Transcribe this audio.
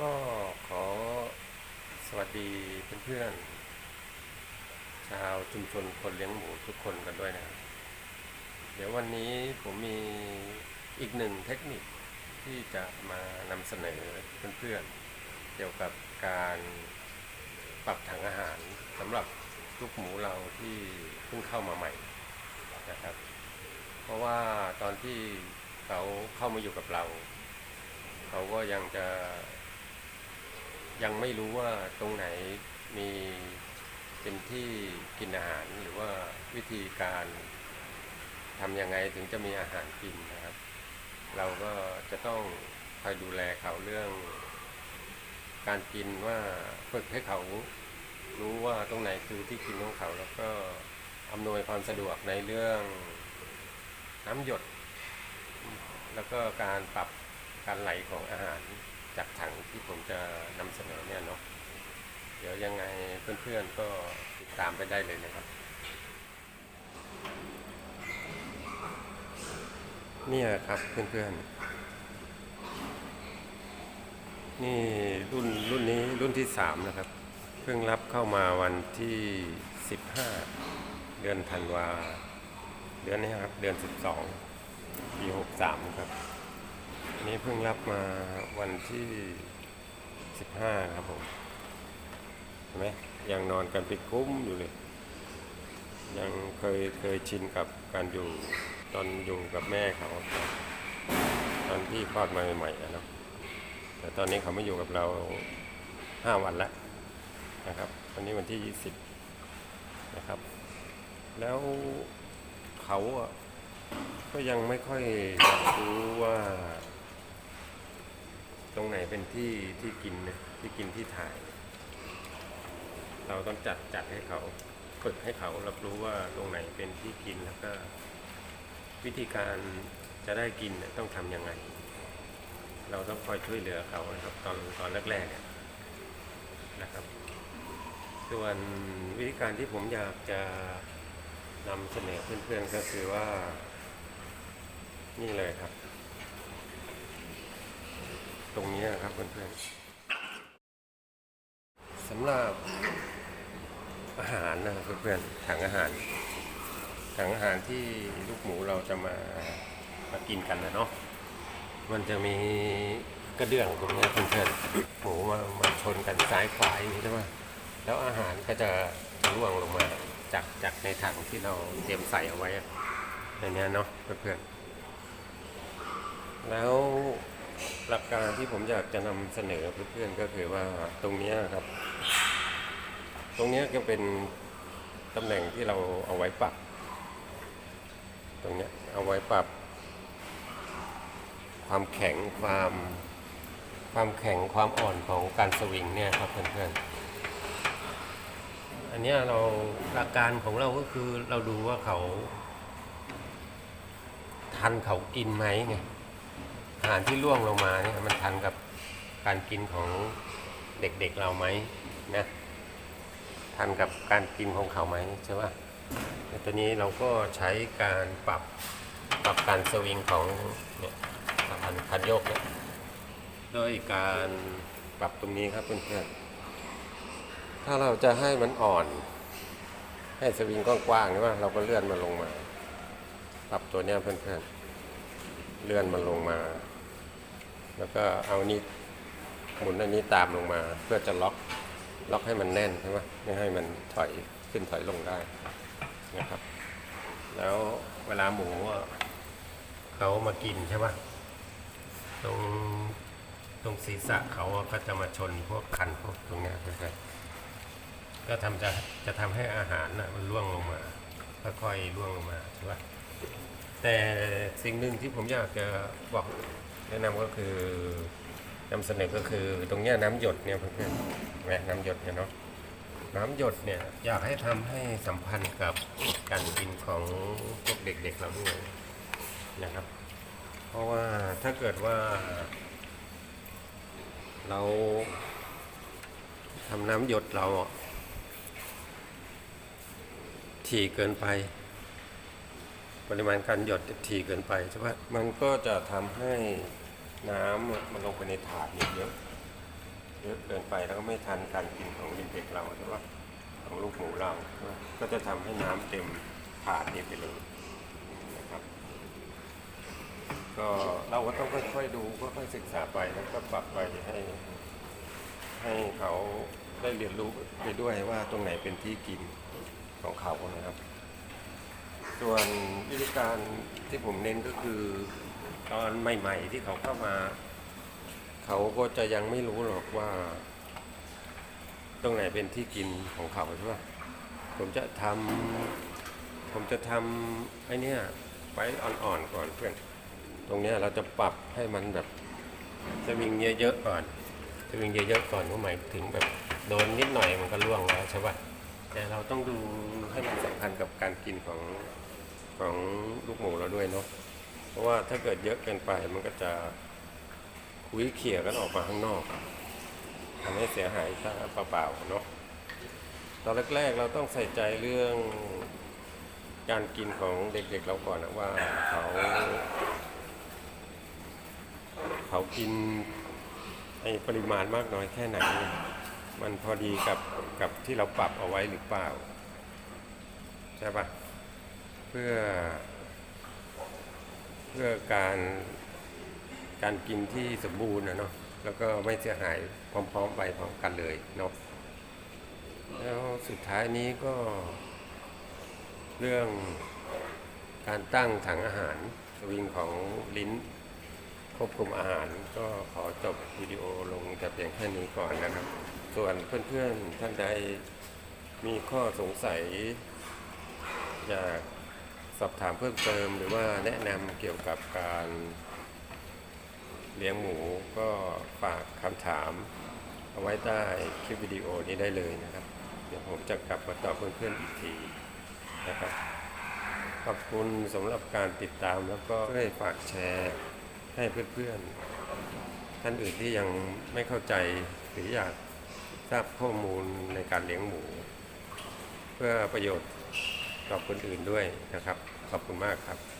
ก็ขอสวัสดีเพื่อนๆชาวชุมชนคนเลี้ยงหมูทุกคนกันด้วยนะครับ เดี๋ยววันนี้ผมมีอีกหนึ่งเทคนิคที่จะมานำเสนอเพื่อนๆเกี่ยวกับการปรับถังอาหารสำหรับลูกหมูเราที่เพิ่งเข้ามาใหม่นะครับ เพราะว่าตอนที่เขาเข้ามาอยู่กับเรา เขาก็ยังจะ ยังไม่รู้ว่าตรงไหนมีเป็นที่กินอาหารหรือว่าวิธีการทำยังไงถึงจะมีอาหารกินนะครับ เราก็จะต้องคอยดูแลเขาเรื่อง การกินว่าฝึกให้เขารู้ว่าตรงไหนคือที่กินของเขา แล้วก็อำนวยความสะดวกในเรื่องน้ำหยด แล้วก็การปรับการไหลของอาหาร จากถังที่ผมจะนำเสนอเนี่ยเนาะเดี๋ยวยังไงเพื่อนๆก็ติดตามไปได้เลยนะครับ นี่ครับเพื่อนๆ นี่รุ่นรุ่นนี้รุ่นที่สามนะครับ เพิ่งรับเข้ามาวันที่สิบห้าเดือนธันวา เดือนนี้ครับ เดือนสิบสองปีหกสามครับ อันนี้เพิ่งรับมาวันที่สิบห้าครับผมเห็นไหมยังนอนกันป็นกุ้มอยู่เลย ยังเคยเคยชินกับการอยู่ตอนอยู่กับแม่เขาตอนที่คลอดมาใหม่ๆอะเนะแต่ตอนนี้เขาไม่อยู่กับเราห้าวันแล้วนะครับ วันนี้วันที่ยี่สิบนะครับ แล้วเขาอะก็ยังไม่ค่อยรู้ว่า ตรงไหนเป็นที่ที่กินนะที่กินที่ถ่าย เราต้องจัดจัดให้เขาฝึกให้เขารับรู้ว่าตรงไหนเป็นที่กินแล้วก็ วิธีการจะได้กินต้องทำยังไง เราต้องคอยช่วยเหลือเขานะครับ ตอนตอนแรกๆเนี่ยนะครับ ส่วนวิธีการที่ผมอยากจะนำเสนอเพื่อนๆก็คือว่า นี่เลยครับ ตรงนี้นะครับเพื่อนๆสำหรับอาหารนะครับเพื่อนๆถังอาหารถังอาหารที่ลูกหมูเราจะมามากินกันนะเนาะมันจะมีกระเดื่องตรงนี้เพื่อนๆหมูมามาชนกันซ้ายขวาอย่างนี้ใช่ไหมแล้วอาหารก็จะร่วงลงมาจากจากในถังที่เราเตรียมใส่เอาไว้ในนี้เนาะเพื่อนๆแล้ว หลักการที่ผมอยากจะนำเสนอเพื่อนๆก็คือว่าตรงนี้ครับ ตรงนี้ก็เป็นตำแหน่งที่เราเอาไว้ปรับ ตรงนี้เอาไว้ปรับ ความแข็งความความแข็งความอ่อนของการสวิงเนี่ยครับเพื่อนๆ อันนี้เราหลักการของเราก็คือเราดูว่าเขา ทันเขากินไหมไง อาหารที่ล่วงลงมาเนี่ยมันทันกับการกินของเด็กๆเราไหมนะทันกับการกินของเขาไหมใช่ป่ะตัวนี้เราก็ใช้การปรับปรับการสวิงของเนี่ยคันคันโยกเนี่ยด้วยการปรับตรงนี้ครับเพื่อนๆถ้าเราจะให้มันอ่อน ให้สวิงกว้างๆใช่ปะเราก็เลื่อนมันลงมา ปรับตัวเนี้ยเพื่อนๆเลื่อนมันลงมา แล้วก็เอานี้หมุนอันนี้ตามลงมาเพื่อจะล็อกล็อกให้มันแน่นใช่ไหมไม่ให้มันถอยขึ้นถอยลงได้นะครับ แล้วเวลาหมูเขามากินใช่ไหมตรงตรงศีรษะเขาก็จะมาชนพวกคันพวกตรงนี้ยเพื่อนๆก็ทำจะจะทำให้อาหารนะมันร่วงลงมาค่อยๆร่วงลงมาใช่ปะแต่สิ่งหนึ่งที่ผมอยากจะบอก แนะนำก็คือนำเสนอก็คือตรงเนี้ยน้ำหยดเนี่ยเพื่อนๆแหมน้ำหยดเนี่ยเนาะน้ำหยดเนี่ยอยากให้ทำให้สัมพันธ์กับการกินของพวกเด็กๆเราด้วยนะครับ เพราะว่าถ้าเกิดว่า เราทำน้ำหยดเราถี่เกินไป ปริมาณการหยดถี่เกินไปใช่ไหมมันก็จะทำให้น้ำมันลงไปในถาดเยอะๆเยอะเกินไปแล้วก็ไม่ทันการกินของเด็กเราใช่ปะของลูกหมูเรา ก็จะทำให้น้ำเต็มถาดนี้ไปเลยนะครับก็เราก็ต้องค่อยๆดูค่อยๆศึกษาไปแล้วก็ปรับไปให้ ให้เขาได้เรียนรู้ไปด้วยว่าตรงไหนเป็นที่กินของเขานะครับ ส่วนวิธีการที่ผมเน้นก็คือตอนใหม่ ๆ ที่เขาเข้ามา เขาก็จะยังไม่รู้หรอกว่า ตรงไหนเป็นที่กินของเขาใช่ปะผมจะทำผมจะทำไอ้นี่ไว้อ่อนๆก่อนเพื่อน ตรงเนี้ยเราจะปรับให้มันแบบสวิงเยอะๆก่อนสวิงเยอะๆก่อนก็หมายถึงแบบโดนนิดหน่อยมันก็ล่วงแล้วใช่ปะแต่เราต้องดูให้มันสัมพันธ์กับการกินของ ของลูกหมูเราด้วยเนาะเพราะว่าถ้าเกิดเยอะเกินไปมันก็จะคุยเขี่ยกันออกมาข้างนอกทำให้เสียหายซะเปล่าๆเนาะตอนแรกๆเราต้องใส่ใจเรื่องการกินของเด็กๆเราก่อนนะว่าเขาเขากินไอปริมาณมากน้อยแค่ไหน มันพอดีกับกับที่เราปรับเอาไว้หรือเปล่า ใช่ปะ เพื่อ เพื่อการการกินที่สมบูรณ์นะเนาะแล้วก็ไม่เสียหายพร้อมๆไปพร้อมกันเลยเนาะแล้วสุดท้ายนี้ก็ เรื่องการตั้งถังอาหารสวิงของลิ้นควบคุมอาหารก็ขอจบวิดีโอลงแต่เพียงแค่นี้ก่อนนะครับ ส่วนเพื่อนๆท่านใดมีข้อสงสัยอยาก สอบถามเพิ่มเติมหรือว่าแนะนำเกี่ยวกับการเลี้ยงหมูก็ฝากคำถามเอาไว้ใต้คลิปวิดีโอนี้ได้เลยนะครับ เดี๋ยวผมจะกลับมาตอบเพื่อนๆอีกทีนะครับขอบคุณสำหรับการติดตามแล้วก็ช่วยฝากแชร์ให้เพื่อนๆ ท่านอื่นที่ยังไม่เข้าใจหรืออยากทราบข้อมูลในการเลี้ยงหมู เพื่อประโยชน์ กับคนอื่นด้วยนะครับ ขอบคุณมากครับ